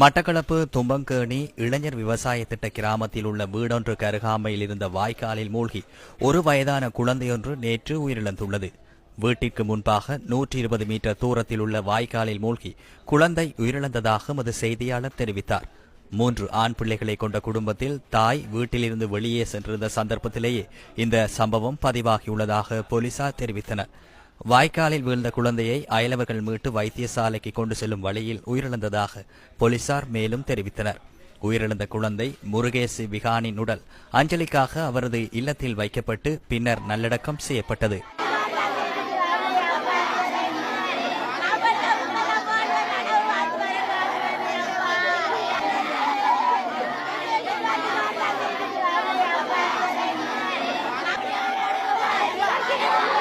மட்டக்களப்பு தும்பங்கேணி இளைஞர் விவசாய திட்ட கிராமத்தில் உள்ள வீடொன்றுக்கு அருகாமையில் இருந்த வாய்க்காலில் மூழ்கி ஒரு வயதான குழந்தையொன்று நேற்று உயிரிழந்துள்ளது. வீட்டிற்கு முன்பாக நூற்றி இருபது மீட்டர் தூரத்தில் உள்ள வாய்க்காலில் மூழ்கி குழந்தை உயிரிழந்ததாக எமது செய்தியாளர் தெரிவித்தார். மூன்று ஆண் பிள்ளைகளை கொண்ட குடும்பத்தில் தாய் வீட்டிலிருந்து வெளியே சென்றிருந்த சந்தர்ப்பத்திலேயே இந்த சம்பவம் பதிவாகியுள்ளதாக போலீசார் தெரிவித்தனர். வாய்க்காலில் வீழ்ந்த குழந்தையை அயலவர்கள் மீட்டு வைத்தியசாலைக்கு கொண்டு செல்லும் வழியில் உயிரிழந்ததாக போலீசார் மேலும் தெரிவித்தனர் உயிரிழந்த குழந்தை முருகேஸ் விகானின் உடல் அஞ்சலிக்காக அவரது இல்லத்தில் வைக்கப்பட்டு பின்னர் நல்லடக்கம் செய்யப்பட்டது Yeah.